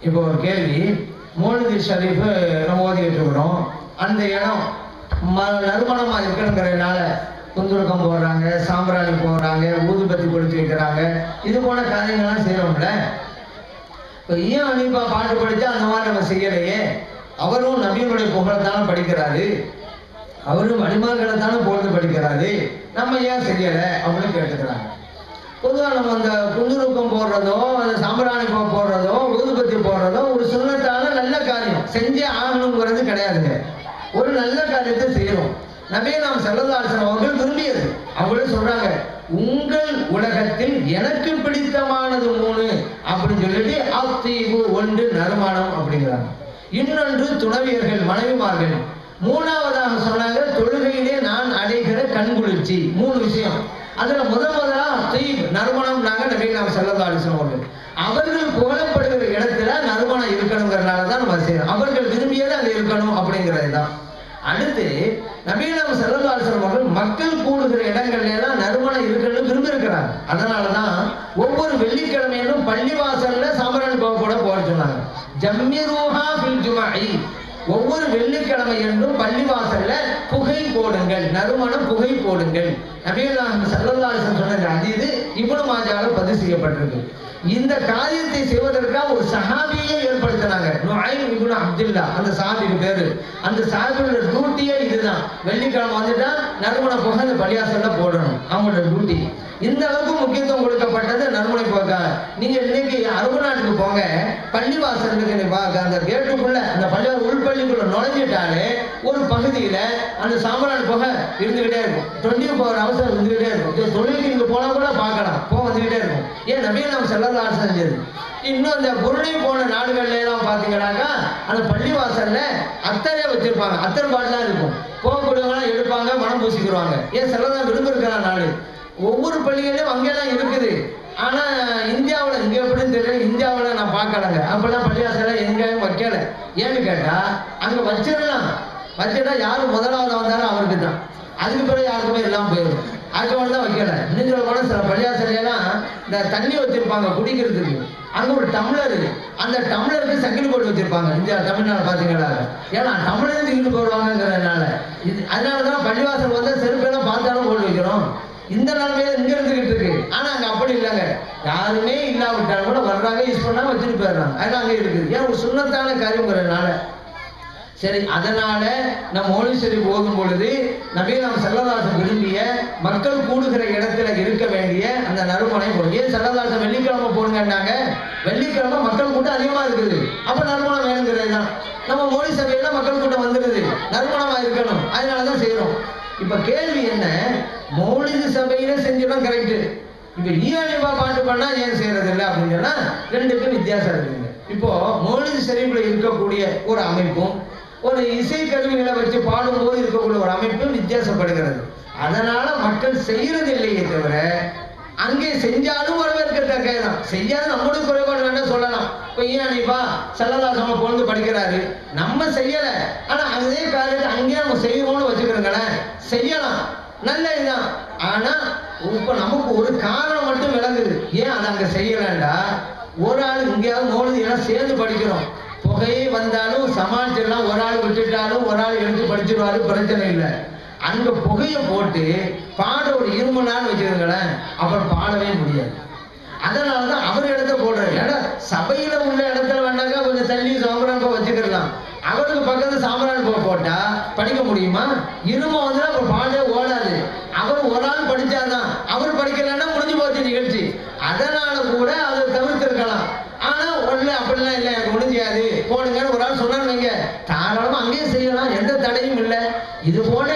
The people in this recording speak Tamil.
இப்போ ஒரு கேள்வி. மூலதி ஷரீஃப் நம்ம ஓதிக்கிட்டு இருக்கிறோம் அந்த இடம் ம நறுமணமாக இருக்கணுங்கிறதுனால குந்துருக்கம் போடுறாங்க சாம்பிராணி போடுறாங்க ஊதுபத்தி கொடுத்து வைக்கிறாங்க. இது போல காரியங்கள்லாம் செய்கிறோம்ல இப்போ ஏன் இப்போ பாட்டு படித்தா அந்த மாதிரி நம்ம செய்யலையே? அவரும் நபியினுடைய புகழத்தானே படிக்கிறாரு. அவரும் மணிமார்களை தானே பொழுது படிக்கிறாரு. நம்ம ஏன் செய்யலை? அப்படின்னு கேட்டுக்கிறாங்க. பொதுவாக நம்ம அந்த குந்துருக்கம் போடுறதோ அந்த சாம்பிராணிக்கம் போடுறதோ ஊதுபத்தி போடுறதோ ஒரு சுண்ணத்தான நல்ல காரியம். செஞ்சே ஆகணுங்கிறது கிடையாதுங்க ஒரு நல்ல காரியத்தை செய்யறோம். நபியே நாம் செல்லதாசன் அவர்கள் விரும்பியது. அவங்களே சொல்றாங்க உங்கள் உலகத்தில் எனக்கு பிடித்தமானது மூணு அப்படின்னு சொல்லிட்டு அத்தீவு ஒன்று நறுமணம் அப்படிங்கிறாங்க. இன்னொன்று துணவியர்கள் மனைவிமார்கள். மூணாவதாக சொன்னாங்க தொழுகையிலே நான் அடைகிற கண்குளிர்ச்சி. மூணு விஷயம். அதுல முதல் முதலா தீப் நறுமணம்னாங்க நபி நாம் செல்லதாலிசம் அவர்கள் அவர்கள் புகழப்படுகிற இடத்துல நறுமணம் இருக்கணுங்கிறனால தான் நம்ம செய்யறோம். அவர்கள் விரும்பியது அது இருக்கணும் அப்படிங்கிறது தான். அடுத்து நபீனம் செல்லதாசனம் அவர்கள் மக்கள் கூடுகிற இடங்கள்ல எல்லாம் நறுமணம் இருக்கணும்னு விரும்பி இருக்கிறாங்க அதனாலதான் ஒவ்வொரு வெள்ளிக்கிழமையிலும் பள்ளிவாசல்ல சாம்பரன் போக கூட போக சொன்னாங்க. ஜம்மிரூஹா பில் ஜுமாயி ஒவ்வொரு வெள்ளிக்கிழமை என்றும் பள்ளிவாசல்ல புகை போடுங்கள் நறுமணம் புகை போடுங்கள். நபியல்லாம் சல்லல்லாசன் சொன்னது அது இது இவ்வளவு மாஜால பதிவு செய்யப்பட்டிருக்கு. இந்த காரியத்தை செய்வதற்காக ஒரு சஹாபியை ஏற்படுத்தினாங்க. நுஐம் இப்னு அப்துல்லா அந்த சாஹாபிக்கு பேரு. அந்த சாஹாபியோட டியூட்டியே இதுதான். வெள்ளிக்கிழமை வந்துட்டா நறுமண புகை அந்த பள்ளிவாசல்ல போடணும். அவங்களோட டியூட்டி நுழைஞ்சிட்டாலே ஒரு பகுதியில அந்த சாம்பிராணி புகை இருந்துகிட்டே இருக்கும். டுவெண்ட்டி ஃபோர் ஹவர்ஸ் இருந்துகிட்டே இருக்கும். தொழிலுக்கு இங்கே போனா கூட பார்க்கலாம். போக வந்துகிட்டே இருக்கும். ஏன்? நபியை நாம் செல்லலாம் செஞ்சது இன்னும் அந்த புருணை போன நாடுகள்ல எல்லாம் பார்த்தீங்கன்னாக்கா அந்த பள்ளிவாசல்ல அத்தரை வச்சிருப்பாங்க. அத்தர் பாட்டுலாம் இருக்கும். போகக்கூடியவங்களாம் எடுப்பாங்க மனம் பூசிக்கிடுவாங்க ஏன்? செல்லதான் விரும்ப இருக்கிற நாடு. ஒவ்வொரு பள்ளிகளையும் அங்கெல்லாம் இருக்குது. ஆனா இந்தியாவில் இங்கே எப்படின்னு தெரியல. இந்தியாவில் நான் பார்க்கலங்க. அப்பெல்லாம் பள்ளிவாசல அதுக்காக வைக்கல ஏன்னு கேட்டா அங்க வச்சிடலாம் வச்சுட்டா யாரு முதலாவது வந்தாலும் அவருக்கு தான். அதுக்கு பிறகு யாருக்குமே எல்லாம் போயிடும். அதுக்கு தான் வைக்கல. இன்னும் கூட சில பள்ளியாசிரியெல்லாம் இந்த தண்ணி வச்சிருப்பாங்க குடிக்கிறதுக்கு. அங்க ஒரு டம்ளர் அந்த டம்ளருக்கு சங்கிலி போட்டு வச்சிருப்பாங்க. இந்தியா தமிழ்நாடு பாத்தீங்களா? ஏன்னா டம்ளர் தூக்கிட்டு போடுவாங்கிறதுனால இது அதனால தான் பள்ளிவாசல் வந்து செருப்பெல்லாம் பார்த்தாலும் போட்டு வைக்கிறோம். இந்த நிலைமையில இங்க இருந்துகிட்டு கூட இல்லைங்க யாருமே இல்லாவிட்டாலும் கூட வர்றாங்க யூஸ் பண்ணாமல் வச்சுட்டு போயிடுறாங்க. அதெல்லாம் அங்கே இருக்குது ஏன் ஒரு சுண்ணத்தான காரியங்கிறதுனால சரி அதனால நம்ம மௌலி போகும் ஓதும் பொழுது நபீலாம் செல்லதாசன் விரும்பிய மக்கள் கூடுகிற இடத்துல இருக்க வேண்டிய அந்த நறுமணை போடும் ஏன் செல்லதாசன் வெள்ளிக்கிழமை போடுங்கன்னாங்க? வெள்ளிக்கிழமை மக்கள் கூட்டம் அதிகமா இருக்குது. அப்ப நறுமணம் வேணுங்கிறது தான். நம்ம மோடி சபையில மக்கள் கூட்டம் வந்துருது. நறுமணமா இருக்கணும். அதனாலதான் செய்யறோம் இப்ப கேள்வி என்ன? மௌலிது சபையில செஞ்சிடும் கரெக்ட் இப்ப ஈயானிபா பாட்டு பண்ணா ஏன் செய்யறது இல்லை அப்படின்னு சொன்னா ரெண்டுக்கும் வித்தியாசம் இருக்குங்க. இப்போ மௌலிது ஷெரீஃப்ல இருக்கக்கூடிய ஒரு அமைப்பும் ஒரு இசை கருவிகளை வச்சு பாடும்போது இருக்கக்கூடிய ஒரு அமைப்பும் வித்தியாசப்படுகிறது. அதனால மக்கள் செய்யறது இல்லையே தவிர அங்கே செஞ்சாலும் வரவேற்கத்தக்கதான் செய்யாத நம்முடைய குறைபாடு வேணா சொல்லலாம். இப்போ ஈயானிப்பா செல்லதாசமா கொண்டு படிக்கிறாரு. நம்ம செய்யல. ஆனா அதே காரியத்தை அங்கேயே நம்ம செய்யணும்னு வச்சுக்கிறோங்களேன் செய்யலாம். நல்ல இதுதான் ஆனா இப்ப நமக்கு ஒரு காரணம் மட்டும் விளங்குது. ஏன் அதை அங்க செய்யலண்டா ஒரு ஆள் எங்கேயாவது நோழுது எல்லாம் சேர்ந்து படிக்கிறோம். புகையே வந்தாலும் சமாளிச்சிடலாம். ஒரு ஆள் விட்டுட்டாலும் ஒரு ஆள் எடுத்து படிச்சிருவாரு பிரச்சனை இல்லை. அங்க புகையை போட்டு பாட ஒரு இருமனான்னு நாள் அப்புறம் பாடவே முடியாது. அதனாலதான் அவர் இடத்த போடுறாரு. ஏன்னா சபையில உள்ள இடத்துல வேணாக்கா கொஞ்சம் தள்ளி சாம்பிரான் பூ வச்சுக்கலாம் அவருக்கு பக்கத்துல சாம்பிரான் பூ போட்டா படிக்க முடியுமா? இரும வந்து அப்புறம் பாட ஓடாது அவர் ஒரு ஆள் படிச்சாதான் அவர் படிக்கலன்னா முடிஞ்சு போச்சு நிகழ்ச்சி அதனால கூட அதை தவிர்த்திருக்கலாம் ஆனா ஒண்ணு அப்படிலாம் இல்லை எனக்கு முடிஞ்சாது போடுங்கன்னு ஒரு ஆள் சொன்னான்னு வைங்க தாராளமா அங்கேயும் செய்யலாம் எந்த தடையும் இல்லை இது போல